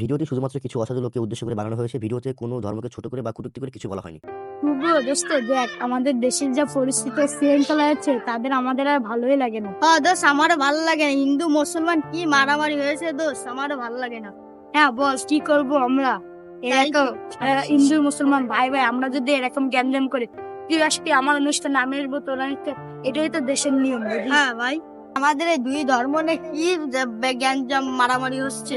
ভিডিওটি শুধুমাত্র কিছু অসাধু লোককে উদ্দেশ্য করে বানানো হয়েছে। ভিডিওতে কোনো ধর্মকে ছোট করে বা কটূক্তি করে কিছু বলা হয়নি। দোস্ত দেখ আমাদের দেশের যা পরিস্থিতি শৃঙ্খলা আছে তাদের আমাদের আর ভালোই লাগে না। হ্যাঁ দোস্ত আমারও ভালো লাগে না। হিন্দু মুসলমান কি মারামারি হয়েছে দোস্ত? আমারও ভালো লাগে না। হ্যাঁ বস কি করব আমরা? এরকম হিন্দু মুসলমান ভাই ভাই আমরা যদি এরকম গ্যাঞ্জাম করে তুই আসবি আমার অনুষ্ঠানে আমি আসব তোর অনুষ্ঠানে, এটাই তো দেশের নিয়ম হ্যাঁ ভাই। আমাদের এই দুই ধর্ম নিয়ে কি গ্যাঞ্জাম মারামারি হচ্ছে?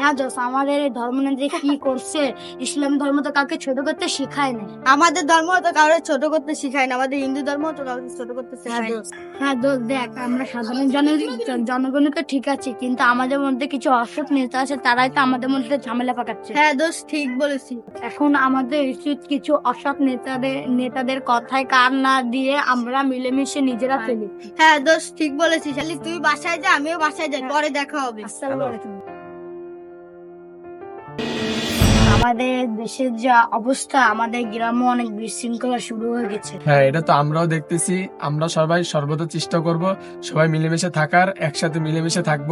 হ্যাঁ দোস্ত আমাদের এই ধর্ম যে কি করছে? ইসলাম ধর্ম তো কাউকে ছোট করতে শেখায় না। আমাদের ধর্ম তো কাউকে ছোট করতে শেখায় না আমাদের হিন্দু ধর্ম তো কাউকে ছোট করতে শেখায় না। হ্যাঁ দোস্ত দেখ আমরা সাধারণ জন জনগণ তো ঠিক আছে কিন্তু আমাদের মধ্যে কিছু অসৎ নেতা আছে তারাই তো আমাদের মধ্যে ঝামেলা পাকাচ্ছে। হ্যাঁ দোস্ত ঠিক বলেছি। এখন আমাদের উচিত কিছু অসৎ নেতাদের নেতাদের কথায় কান না দিয়ে আমরা মিলেমিশে নিজেরা চলি। হ্যাঁ দোষ ঠিক বলেছিস। খালি তুই বাসায় যা আমিও বাসায় যাই পরে দেখা হবে। আসসালামু আলাইকুম। আমাদের দেশের যা অবস্থা আমাদের গ্রামে অনেক বিশৃঙ্খলা শুরু হয়ে গেছে। হ্যাঁ এটা তো আমরাও দেখতেছি। আমরা সবাই সর্বদা চেষ্টা করব সবাই মিলেমিশে থাকার একসাথে মিলেমিশে থাকব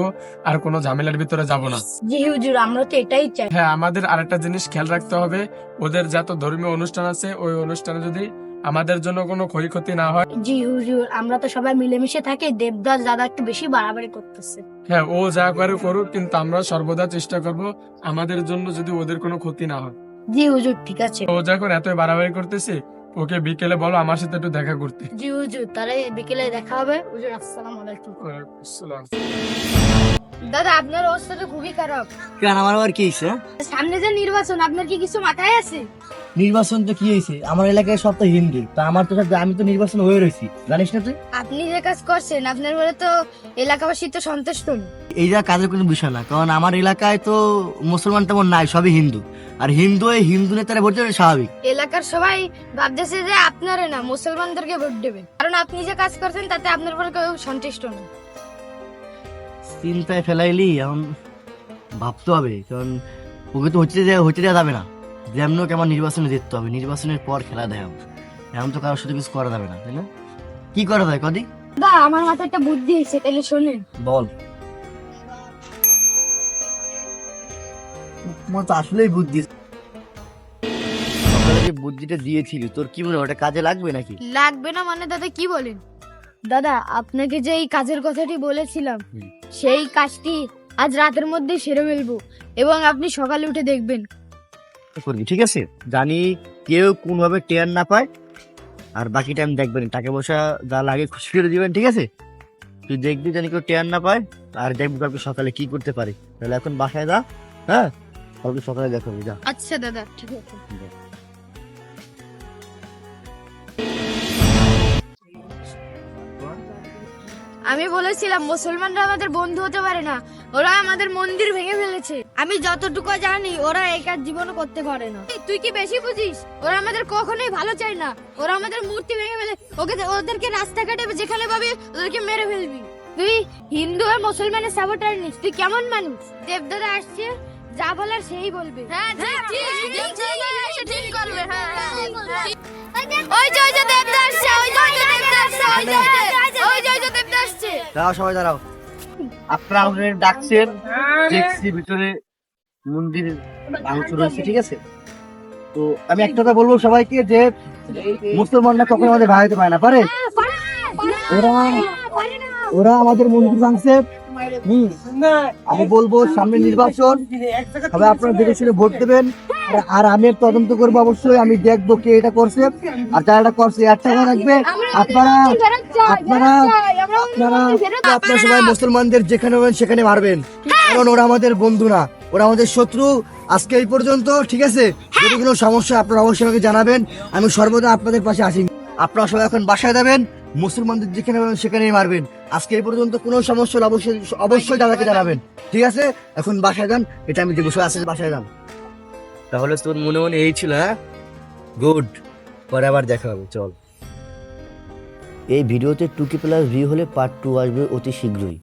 আর কোনো ঝামেলার ভিতরে যাব না। জি হুজুর আমরা তো এটাই চাই। হ্যাঁ আমাদের আরেকটা জিনিস খেয়াল রাখতে হবে। ওদের যত ধর্মীয় অনুষ্ঠান আছে ওই অনুষ্ঠানে যদি আমাদের জন্য কোনো ক্ষয়ক্ষতি না হয়। জি হুজুর আমরা তো সবাই মিলেমিশে থাকি দেবদাস দাদা একটু বেশি বাড়াবাড়ি করতেছে। হ্যাঁ ও যা করে করুক কিন্তু আমরা সর্বদা চেষ্টা করব আমাদের জন্য যদি ওদের কোনো ক্ষতি না হয়। জি হুজুর ঠিক আছে। ও যখন এত বাড়াবাড়ি করতেছে ওকে বিকেলে বলো আমার সাথে একটু দেখা করতে। জি হুজুর তাহলে বিকেলে দেখা হবে। হুজুর আসসালামু আলাইকুম। ওয়া আলাইকুম আসসালাম। দাদা আপনার অবস্থা তো খুবই খারাপ। কেন আমার আবার কি হয়েছে? সামনে যে নির্বাচন আপনার কি কিছু মাথায় আছে? নির্বাচন তো কি হয়েছে? আমার এলাকায় সব তো হিন্দু তা আমার তো সব- আমি তো নির্বাচন হয়ে রয়েছি। জানিস না তুই? আপনি যে কাজ করছেন আপনার বলে তো এলাকাবাসী তো সন্তুষ্ট। এইটা কাজের কোনো বিষয় না কারণ আমার এলাকায় তো মুসলমান তেমন নাই সবই হিন্দু। আর হিন্দু এই হিন্দু নেতারা ভোট দেবে স্বাভাবিক। এলাকার সবাই ভাবতেছে যে আপনারে না মুসলমানদেরকে ভোট দেবে। কারণ আপনি যে কাজ করছেন তাতে আপনার উপরে কেউ সন্তুষ্ট না। চিন্তায় ফেলাইলি এখন ভাবতে হবে কারণ ওকে তো হচ্ছে দেওয়া হতে দেওয়া যাবে না। যেমন হোক আমার নির্বাচনে জিততে হবে নির্বাচনের পর খেলা দেয় এমন তো কারোর সাথে কিছু করা যাবে না তাই না? কি করা যায় কদি? দা আমার মাথায় একটা বুদ্ধি এসেছে তাহলে শোনেন। বল। তোমার তো আসলেই বুদ্ধি যে বুদ্ধিটা দিয়েছিলি তোর কি মনে হয় ওটা কাজে লাগবে নাকি? লাগবে না মানে দাদা কি বলেন? দাদা আপনাকে যে এই কাজের কথাটি বলেছিলাম সেই কাজটি আজ রাতের মধ্যে সেরে ফেলব এবং আপনি সকালে উঠে দেখবেন। করবি ঠিক আছে? জানি কেউ কোনোভাবে টেয়ার না পায় আর বাকি টাইম দেখবেন টাকা পয়সা যা লাগে খুশি করে দিবেন ঠিক আছে? তুই দেখবি জানি কেউ টেয়ার না পায় আর দেখবি কালকে সকালে কি করতে পারে। তাহলে এখন বাসায় যা হ্যাঁ? কালকে সকালে দেখাবি যা। আচ্ছা দাদা ঠিক আছে। আমি বলেছিলাম মুসলমানরা আমাদের বন্ধু হতে পারে না। ওরা আমাদের মন্দির ভেঙে ফেলেছে। আমি যতটুকু জানি ওরা এই কাজ জীবনে করতে পারে না। তুই কি বেশি বুঝিস? ওরা আমাদের কখনোই ভালো চায় না। ওরা আমাদের মূর্তি ভেঙে ফেলে। ওকে ওদেরকে রাস্তাঘাটে যেখানে পাবি ওদেরকে মেরে ফেলবি। তুই হিন্দু আর মুসলমানের সাপোর্টার নিস। তুই কেমন মানুষ? দেবদাদা আসছে যা বলার সেই বলবে। হ্যাঁ ঠিক করবে ওই যে ওই যে দেবদা আসছে ওই যে ওই যে দেবদা আসছে ওই যে ওই যে দেবদা দাঁড়াও সবাই দাঁড়াও। আপনারা আমাদের ডাকছেন দেখছি ভিতরে মন্দির ভাঙচুর হয়েছে ঠিক আছে? তো আমি একটা কথা বলব সবাইকে যে মুসলমানরা কখনো আমাদের ভাই হতে পারে? না পারে ওরা ওরা আমাদের মন্দির ভাঙছে। আমি বলব সামনে নির্বাচন। তবে আপনারা দেখে শুনে ভোট দেবেন। আর- আমি তদন্ত করব অবশ্যই আমি দেখব কে এটা করছে। আর যারা এটা করছে একটা রাখবে আপনারা আপনারা আপনারা আপনারা সবাই মুসলমানদের যেখানে হবেন সেখানে মারবেন। কারণ ওরা আমাদের বন্ধু না। ওরা আমাদের শত্রু। আজকে এই পর্যন্ত ঠিক আছে? যদি কোনো সমস্যা আপনারা অবশ্যই আমাকে জানাবেন। আমি সর্বদা আপনাদের পাশে আসি আপনারা সবাই এখন বাসায় যাবেন। মুসলমানদের যেখানে হবেন সেখানেই মারবেন। আজকে এই পর্যন্ত কোনো সমস্যা হলে অবশ্যই অবশ্যই দাদাকে জানাবেন। ঠিক আছে? এখন বাসায় যান। এটা আমি দেখব। সবাই আসলে বাসায় যান। তাহলে তোর মনে মনে এই ছিল হ্যাঁ? গুড। পরে আবার দেখা হবে। চল। এই ভিডিওতে টুকি প্লাস ভিউ হলে পার্ট টু আসবে অতি শীঘ্রই।